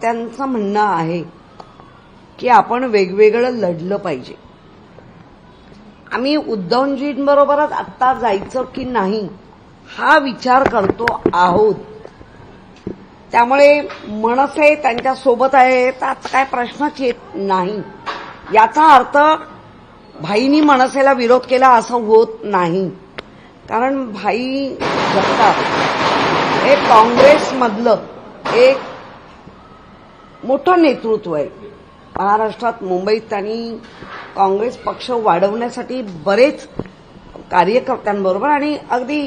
त्यांचं म्हणणं आहे की आपण वेगवेगळं लढलं पाहिजे. आम्ही उद्धवजींबरोबरच आत्ता जायचं की नाही हा विचार करतो आहोत. त्यामुळे मनसे त्यांच्यासोबत आहे तर आता काय प्रश्नच येत नाही. याचा अर्थ भाईनी मनसेला विरोध केला असं होत नाही. कारण भाई जगताप हे काँग्रेसमधलं एक मोठं नेतृत्व आहे. महाराष्ट्रात मुंबईत त्यांनी काँग्रेस पक्ष वाढवण्यासाठी बरेच कार्यकर्त्यांबरोबर आणि अगदी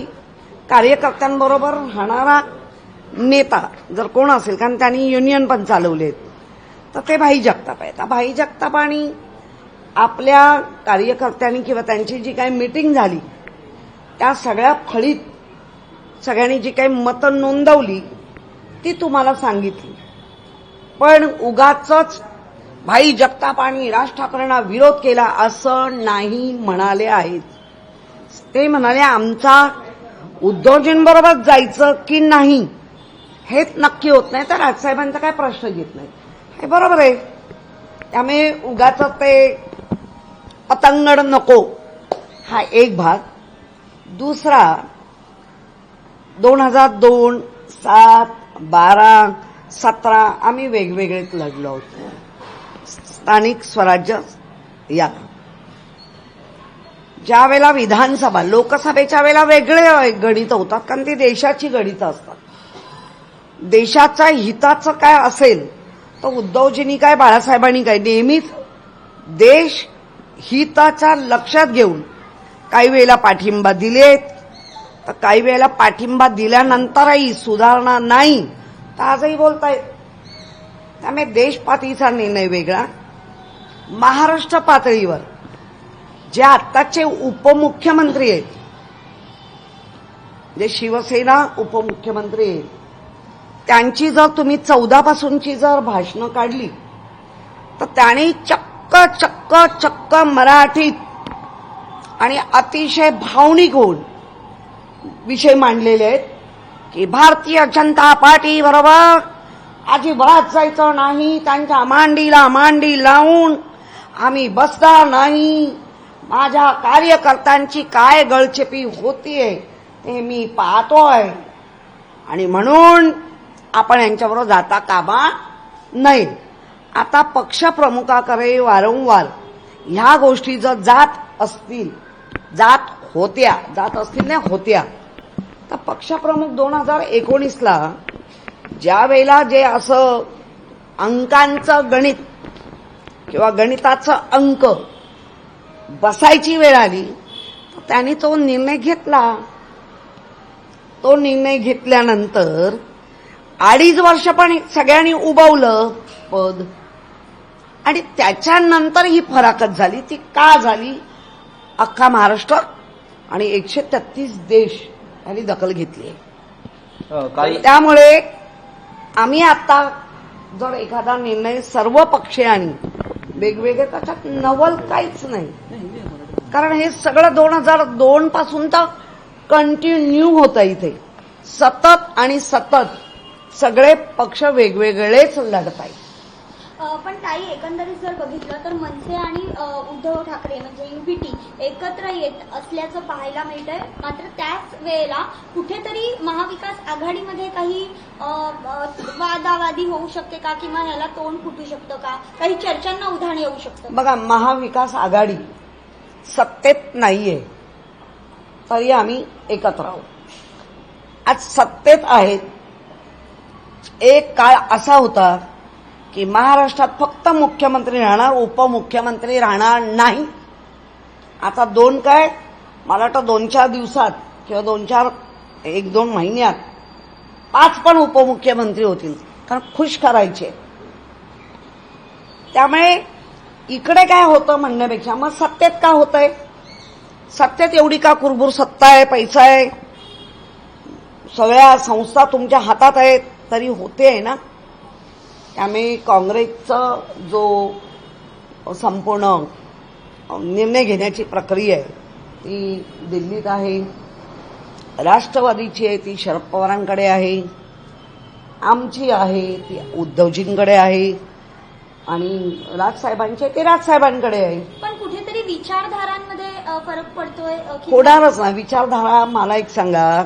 कार्यकर्त्यांबरोबर राहणारा नेता जर कोण असेल कारण त्यांनी युनियन पण चालवलेत तर ते भाई जगताप आहेत. भाई जगताप आणि आपल्या कार्यकर्त्यांनी किंवा त्यांची जी काही मिटिंग झाली त्या सगळ्या फळीत सगळ्यांनी जी काही मतं नोंदवली ती तुम्हाला सांगितली. पण उगाच भाई जगताप आणि राज ठाकरेंना विरोध केला असं नाही म्हणाले आहेत. ते म्हणाले आमचा उद्धवजींबरोबर जायचं की नाही हेच नक्की होत नाही. तर राजसाहेबांचा काय प्रश्न घेत नाही. हे बरोबर आहे. त्यामुळे उगाच ते पतंगड नको. हा एक भाग. दुसरा दोन हजार दोन सात बारा सतरा आम्ही वेगवेगळेच लढलो होतो. स्थानिक स्वराज्य या. ज्या वेळेला विधानसभा लोकसभेच्या वेळेला वेगळे गणित होतात कारण ती देशाची गणितं असतात. देशाच्या हिताचं काय असेल तर उद्धवजींनी काय बाळासाहेबांनी काय नेहमीच देश हिताच्या लक्षात घेऊन काही वेळेला पाठिंबा दिलेत तर काही वेळेला पाठिंबा दिल्यानंतरही सुधारणा नाही. तर आजही बोलतायत. त्यामुळे देशपातीचा निर्णय वेगळा. महाराष्ट्र पातळीवर जे आत्ताचे उपमुख्यमंत्री आहेत जे शिवसेना उपमुख्यमंत्री आहेत त्यांची जर तुम्ही चौदा पासूनची जर भाषणं काढली तर त्यांनी चक्क चक्क चक्क मराठीत आणि अतिशय भावनिक होऊन विषय मांडलेले आहेत. की भारतीय जनता पार्टी बरोबर अजिबात जायचं नाही त्यांच्या मांडीला मांडी लावून आम्ही बसणार नाही. माझ्या कार्यकर्त्यांची काय गळचेपी होतीये ते मी पाहतोय. आणि म्हणून आपण यांच्याबरोबर जाता कामा नाही आता पक्षप्रमुखाकडे वारंवार ह्या गोष्टी जर जात असतील जात होत्या जात असतील नाही होत्या तर पक्षप्रमुख दोन हजार एकोणीसला ज्या वेळेला जे असं अंकांचं गणित किंवा गणिताचं अंक बसायची वेळ आली तर त्यांनी तो निर्णय घेतला. तो निर्णय घेतल्यानंतर अडीच वर्ष पण सगळ्यांनी उभवलं पद. आणि त्याच्यानंतर ही फराकत झाली. ती का झाली? अख्खा महाराष्ट्र आणि एकशे तेहतीस देश यांनी दखल घेतली. त्यामुळे आम्ही आता जर एखादा निर्णय सर्व पक्षीयांनी वेगवेगळे त्याच्यात नवल काहीच नाही. कारण हे सगळं दोन हजार दोन पासून तर कंटिन्यू होतं इथे. सतत आणि सतत सगळे पक्ष वेगवेगळेच लढत आहेत. पण ताई एकंदरीत जर बघितलं तर मनसे आणि उद्धव ठाकरे म्हणजे युपीटी एकत्र येत असल्याचं पाहायला मिळतंय. मात्र त्याच वेळेला कुठेतरी महाविकास आघाडीमध्ये काही वादावादी होऊ शकते का? किंवा याला तोंड फुटू शकतं का? काही चर्चांना उधाण येऊ शकतं. बघा महाविकास आघाडी सत्तेत नाहीये तरी आम्ही एकत्र आहोत. आज सत्तेत आहेत. एक काळ असा होता की महाराष्ट्रात फक्त मुख्यमंत्री राहणार उपमुख्यमंत्री राहणार नाही. आता दोन काय? मला वाटतं दोन चार दिवसात किंवा दोन चार एक दोन महिन्यात पाच पण उपमुख्यमंत्री होतील. कारण खुश करायचे. त्यामुळे इकडे काय होतं म्हणण्यापेक्षा मग सत्तेत का होतंय? सत्तेत एवढी का कुरबुर सत्ता आहे पैसा आहे? सगळ्या संस्था तुमच्या हातात आहेत तरी होते आहे ना. त्यामुळे काँग्रेसचं जो संपूर्ण निर्णय घेण्याची प्रक्रिया आहे ती दिल्लीत आहे. राष्ट्रवादीची आहे ती शरद पवारांकडे आहे. आमची आहे ती उद्धवजींकडे आहे. आणि राजसाहेबांची आहे, ते राजसाहेबांकडे आहे. पण कुठेतरी विचारधारांमध्ये फरक पडतोय होणारच ना. विचारधारा मला एक सांगा.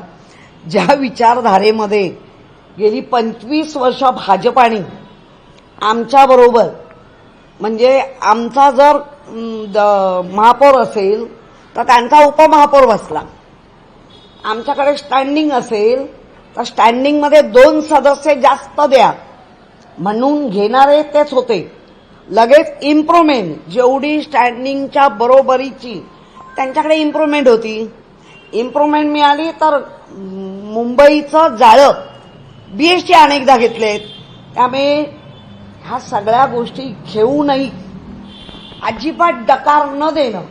ज्या विचारधारेमध्ये गेली पंचवीस वर्ष भाजपाने आमच्या बरोबर. म्हणजे आमचा जर द- महापौर असेल तर त्यांचा उपमहापौर बसला. आमच्याकडे स्टँडिंग असेल तर स्टँडिंगमध्ये दोन सदस्य जास्त द्या. म्हणून घेणारे तेच होते. लगेच इम्प्रुव्हमेंट जेवढी स्टँडिंगच्या बरोबरीची त्यांच्याकडे इम्प्रुव्हमेंट होती. इम्प्रुव्हमेंट मिळाली तर मुंबईचं जाळं. बीएसटी अनेकदा घेतलेत. त्यामुळे ह्या सगळ्या गोष्टी घेऊनही अजिबात डकार न देणं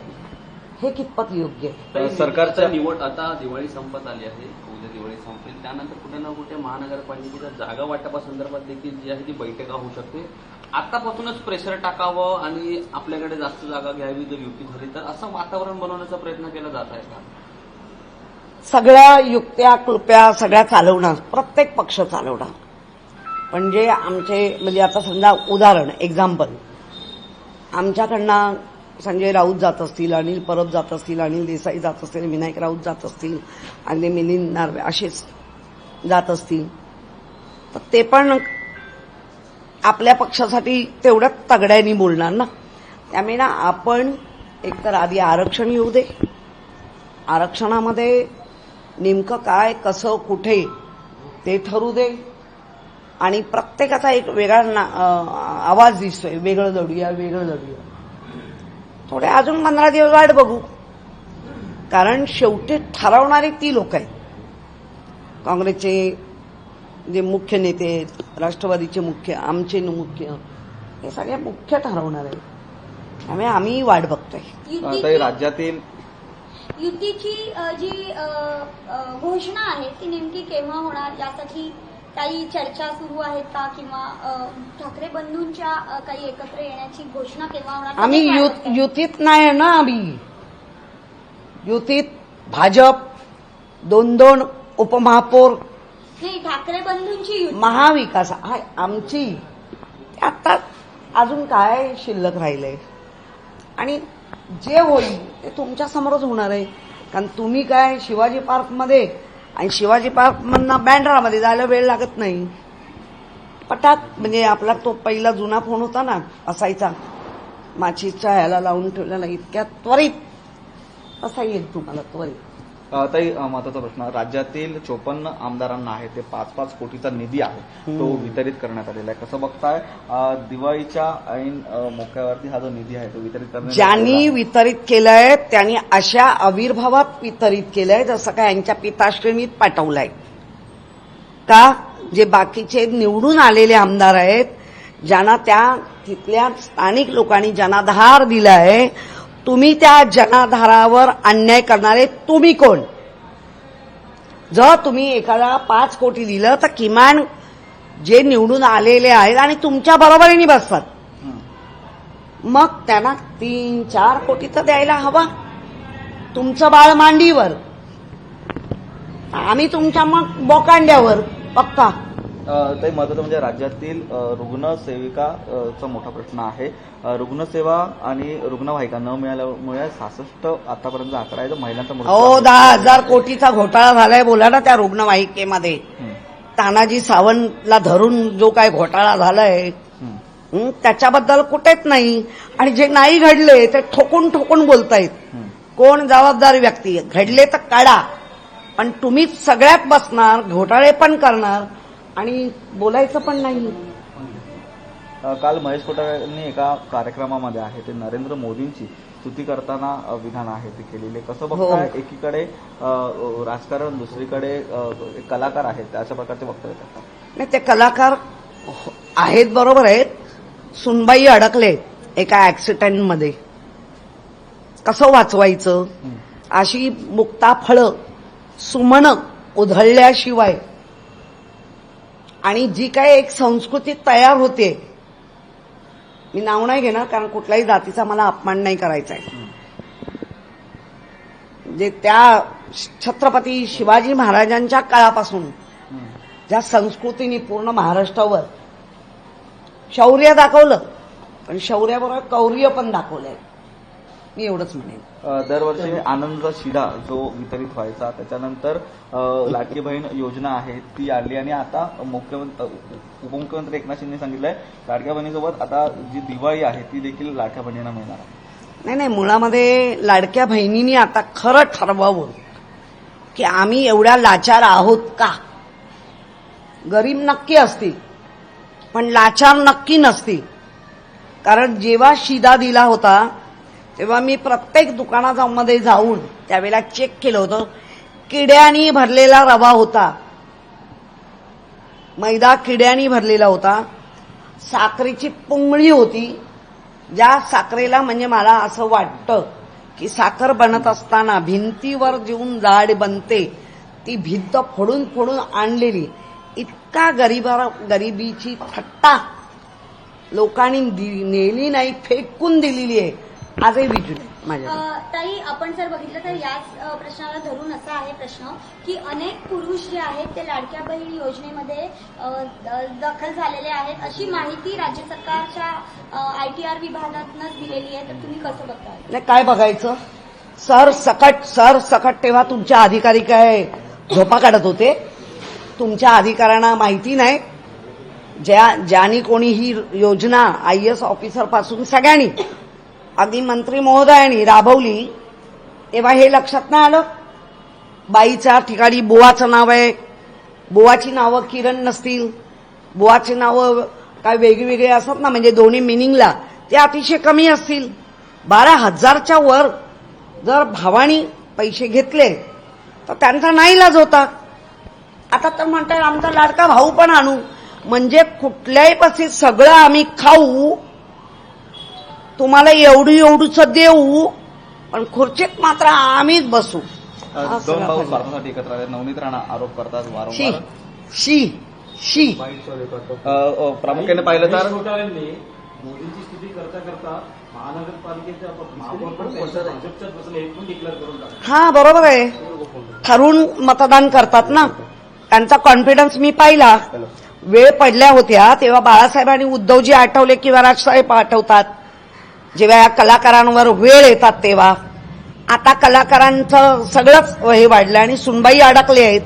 हे कितपत योग्य आहे? सरकारच्या- निवड आता दिवाळी संपत आली आहे. उद्या दिवाळी संपेल. त्यानंतर कुठे ना कुठे महानगरपालिकेच्या जागा वाटपासंदर्भात देखील जी आहे ती बैठका होऊ शकते. आतापासूनच प्रेशर टाकावं आणि आपल्याकडे जास्त जागा घ्यावी जर युती झाली तर असं वातावरण बनवण्याचा प्रयत्न केला जात आहे का? सगळ्या युक्त्या कृप्या सगळ्या चालवणार. प्रत्येक पक्ष चालवणार. पण जे आमचे म्हणजे आता समजा उदाहरण एक्झाम्पल आमच्याकडनं संजय राऊत जात असतील अनिल परब जात असतील अनिल देसाई जात असतील विनायक राऊत जात असतील आणि मिलिंद नार्वे असेच जात असतील. तर ते पण आपल्या पक्षासाठी तेवढ्याच तगड्यानी बोलणार ना. त्यामुळे ना आपण एकतर आधी आरक्षण येऊ दे. आरक्षणामध्ये नेमकं काय कसं कुठे ते ठरू दे. आणि प्रत्येकाचा एक वेगळा ना- आवाज दिसतोय. वेगळं लढूया वेगळं लढूया थोडे अजून पंधरा दिवस वाट बघू. कारण शेवटी ठरवणारी ती लोक आहेत. काँग्रेसचे जे मुख्य नेते आहेत राष्ट्रवादीचे मुख्य आमचे मुख्य हे सगळे मुख्य ठरवणार आहेत. त्यामुळे आम्ही वाट बघतोय. राज्यातील युतीची जी घोषणा आहे ती नेमकी केव्हा होणार? यासाठी काही चर्चा सुरू आहेत का? किंवा ठाकरे बंधूंच्या काही एकत्र येण्याची घोषणा केव्हा होणार? आम्ही युत? युतीत नाही ना आम्ही. युतीत भाजप दोन दोन उपमहापौर नाही ठाकरे बंधूंची युती. महाविकास हाय आमची. आता अजून काय शिल्लक राहिलंय? आणि जे होईल ते तुमच्या समोरच होणार आहे. कारण तुम्ही काय शिवाजी पार्कमध्ये आणि शिवाजी पार्कमधनं बँड्रामध्ये जायला वेळ लागत नाही. पटात म्हणजे आपला तो पहिला जुना फोन होता ना असायचा. माचीच्या ह्याला लावून ठेवलेला इतक्या त्वरित. असा येईल तुम्हाला त्वरित. ताई महत्त्वाचा प्रश्न. राज्यातील चोपन्न आमदारांना आहे ते पाच पाच कोटीचा निधी आहे. तो वितरित करण्यात आलेला आहे. कसं बघताय दिवाळीच्या ऐन मोक्यावरती हा जो निधी आहे तो वितरित करण्यात ज्यांनी आहे. वितरित केलंय त्यांनी अशा आविर्भावात वितरित केलंय जसं काय यांच्या पिताश्रेणीत पाठवलंय. का जे बाकीचे निवडून आलेले आमदार आहेत ज्यांना त्या तिथल्या स्थानिक लोकांनी जनाधार दिलाय तुम्ही त्या जनाधारावर अन्याय करणारे तुम्ही कोण? जर तुम्ही एखादा पाच कोटी दिलं तर किमान जे निवडून आलेले आहेत आणि तुमच्या बरोबरीने बसतात. मग त्यांना तीन चार कोटी तर द्यायला हवा. तुमचं बाळ मांडीवर. आम्ही तुमच्या मग बोकांड्यावर. पक्का. ताई महत्वाचं म्हणजे राज्यातील अ, रुग्णसेविका अ, चा मोठा प्रश्न आहे रुग्णसेवा आणि रुग्णवाहिका न मिळाल्यामुळे सहासष्ट आतापर्यंत आकडा आहे महिलांचा आहे. दहा हजार कोटीचा घोटाळा झालाय बोला ना त्या रुग्णवाहिकेमध्ये हं. तानाजी सावंतला धरून जो काय घोटाळा झालाय हं. हं, त्याच्याबद्दल कुठेच नाही आणि जे नाही घडले ते ठोकून ठोकून बोलतायत हं. कोण जबाबदार व्यक्ती घडले तर काढा पण तुम्हीच सगळ्यात बसणार घोटाळे पण करणार आणि बोलायचं पण नाही. काल महेश कोठारे एका कार्यक्रमामध्ये आहे ते नरेंद्र मोदींची स्तुती करताना विधान आहे ते केलेले. कसं बघताय? हो. एकीकडे अ, अ, राजकारण दुसरीकडे कलाकार आहेत अशा प्रकारचे वक्तव्य करतात. नाही ते कलाकार आहेत बरोबर आहेत. सुनबाई अडकले एका ऍक्सिडेंटमध्ये कसं वाचवायचं. अशी मुक्ता फळं सुमन उधळल्याशिवाय आणि जी काय एक संस्कृती तयार होते मी नाव नाही घेणार कारण कुठल्याही जातीचा मला अपमान नाही करायचा आहे. जे त्या छत्रपती शिवाजी महाराजांच्या काळापासून ज्या संस्कृतीने पूर्ण महाराष्ट्रावर शौर्य दाखवलं पण शौर्याबरोबर कौर्य पण दाखवलंय. मी एवढंच म्हणेन. दरवर्षी आनंद शिधा जो वितरित व्हायचा त्याच्यानंतर लाडकी बहीण योजना आहे ती आली. आणि आता मुख्यमंत्री उपमुख्यमंत्री एकनाथ शिंदे सांगितलंय लाडक्या बहिणीसोबत आता जी दिवाळी आहे ती देखील लाडक्या बहिणींना मिळणार आहे. नाही नाही मुळामध्ये लाडक्या बहिणींनी आता खरं ठरवावं की आम्ही एवढ्या लाचार आहोत का? गरीब नक्की असतील पण लाचार नक्की नसतील. कारण जेव्हा शिदा दिला होता तेव्हा मी प्रत्येक दुकानामध्ये जाऊन त्यावेळेला चेक केलं होतं. किड्यानी भरलेला रवा होता. मैदा किड्यानी भरलेला होता. साखरेची पुंगळी होती. ज्या साखरेला म्हणजे मला असं वाटतं की साखर बनत असताना भिंतीवर जेवून जाड बनते ती भिंत फोडून फोडून आणलेली. इतका गरीबा गरिबीची थट्टा. लोकांनी दि- नेली नाही फेकून दिलेली आहे. आजही विजू अ, ताई आपण जर बघितलं तर याच प्रश्नाला धरून असा आहे प्रश्न की अनेक पुरुष जे आहेत ते लाडक्या बहीण योजनेमध्ये दखल झालेले आहेत. अशी माहिती राज्य सरकारच्या आयटीआर विभागातनं दिलेली आहे. तर तुम्ही कसं बघताय? नाही काय बघायचं? सर सकट सर सकट तेव्हा तुमच्या अधिकारी काय झोपा काढत होते? तुमच्या अधिकाऱ्यांना माहिती नाही. ज्या ज्यांनी कोणी ही योजना आय एस ऑफिसरपासून सगळ्यांनी अगदी मंत्री महोदयांनी राबवली तेव्हा हे लक्षात नाही आलं. बाईच्या ठिकाणी बुवाचं नाव आहे. बुवाची नावं किरण नसतील. बुवाची नावं काय वेगवेगळे असतात ना म्हणजे दोन्ही मिनिंगला ते अतिशय कमी असतील. बारा हजारच्या वर जर भावानी पैसे घेतले तर त्यांचा नाईलाज होता. आता तर म्हणतात आमचा लाडका भाऊ पण आणू. म्हणजे कुठल्याही परिस्थितीत सगळं आम्ही खाऊ तुम्हाला एवढी एवढूच देऊ पण खुर्चीत मात्र आम्हीच बसू. अ, दोन सगळा भाऊ फरक. स्वार्थासाठी एकत्र आले. नवनीत राणा आरोप करतात शी वारंवार शी. शी अ, अ, प्रामुख्याने पाहिलं तर? घोटाळ्यांनी मोदींची स्तुती करता करता महानगरपालिकेच्या महापौर पण त्यांच्या भाजपच्याच बसले हे पण डिक्लेअर करून टाकलं. हा बरोबर आहे. ठरून मतदान करतात ना. त्यांचा कॉन्फिडन्स मी पाहिला. वेळ पडल्या होत्या तेव्हा बाळासाहेबांनी उद्धवजी आठवले किंवा राजसाहेब आठवतात. जेव्हा या कलाकारांवर वेळ येतात तेव्हा. आता कलाकारांचं सगळंच हे वाढलं आणि सुनबाई अडकले आहेत.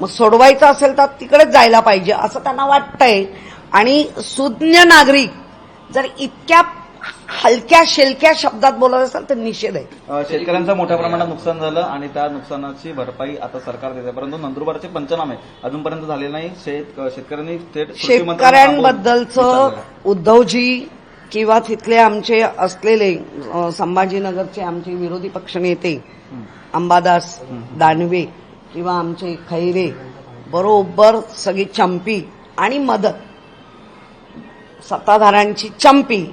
मग सोडवायचं असेल तर तिकडेच जायला पाहिजे असं त्यांना वाटतंय. आणि सुज्ञ नागरिक जर इतक्या हलक्या शेलक्या शब्दात बोलत असेल तर निषेध आहे. शेतकऱ्यांचं मोठ्या प्रमाणात नुकसान झालं आणि त्या नुकसानाची भरपाई आता सरकार देते. परंतु नंदुरबारचे पंचनामे अजूनपर्यंत झाले नाही. शेतकऱ्यांनी थेट शेतकऱ्यांबद्दलचं. उद्धवजी किंवा तिथले आमचे असलेले संभाजीनगरचे आमचे विरोधी पक्षनेते अंबादास दानवे किंवा आमचे खैरे बरोबर सगळी चंपी आणि मदत. सत्ताधाऱ्यांची चंपी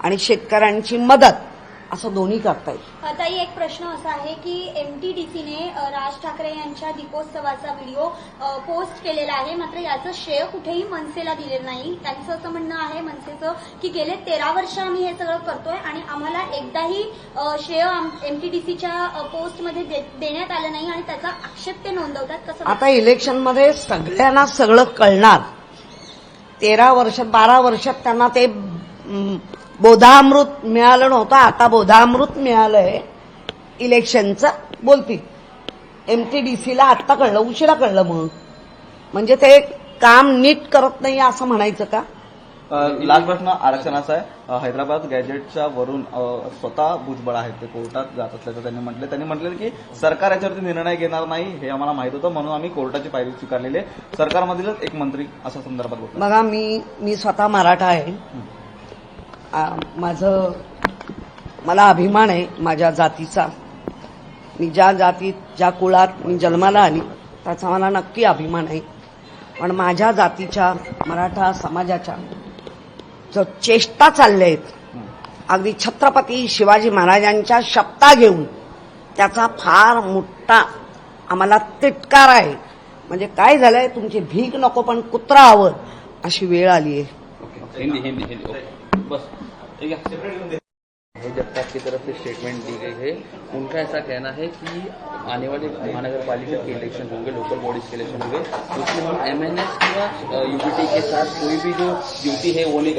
आणि शेतकऱ्यांची मदत. असं दोन्ही करतायत ताई एक प्रश्न असा आहे की एमटीडीसीने राज ठाकरे यांच्या दीपोत्सवाचा व्हिडिओ पोस्ट केलेला आहे. मात्र याचं श्रेय कुठेही मनसेला दिलेलं नाही. त्यांचं असं म्हणणं आहे मनसेचं की गेले तेरा वर्ष आम्ही हे सगळं करतोय आणि आम्हाला एकदाही श्रेय एमटीडीसीच्या पोस्टमध्ये देण्यात आलं नाही आणि त्याचा आक्षेप ते नोंदवतात. कसं आता इलेक्शनमध्ये सगळ्यांना सगळं कळणार. तेरा वर्षात बारा वर्षात त्यांना ते बोधामृत मिळालं नव्हतं आता बोधामृत मिळालंय. इलेक्शनचं बोलतील. एमटीडीसीला आत्ता कळलं उशिरा कळलं मग म्हणजे ते काम नीट करत नाही असं म्हणायचं का? लास्ट प्रश्न आरक्षणाचा आहे. हैदराबाद गॅजेटच्या वरून स्वतः भुजबळ आहेत ते कोर्टात जात असल्याचं त्यांनी म्हटलं. त्यांनी म्हटलं की सरकार याच्यावरती निर्णय घेणार नाही हे आम्हाला माहीत होतं म्हणून आम्ही कोर्टाची पायरी स्वीकारलेली आहे. सरकारमधीलच एक मंत्री अशा संदर्भात बघा मी मी स्वतः मराठा आहे. माझं मला अभिमान आहे माझ्या जातीचा. मी ज्या जातीत ज्या कुळात मी जन्माला आली त्याचा मला नक्की अभिमान आहे. पण माझ्या जातीच्या मराठा समाजाच्या जो चेष्टा चालल्या आहेत अगदी छत्रपती शिवाजी महाराजांच्या शब्दा घेऊन त्याचा फार मोठा आम्हाला तिटकार आहे. म्हणजे काय झालंय तुमची भीक नको पण कुत्रा हवं अशी वेळ आली आहे बस, ठीक है? जगताप की तरफ़ से स्टेटमेंट दी गई है, उनका ऐसा कहना है कि आने वाले महानगर पालिका के इलेक्शन होंगे लोकल बॉडीज के इलेक्शन होंगे, उसमें हम एम एन एस या यूपीटी के साथ कोई भी जो ड्यूटी है, वो नहीं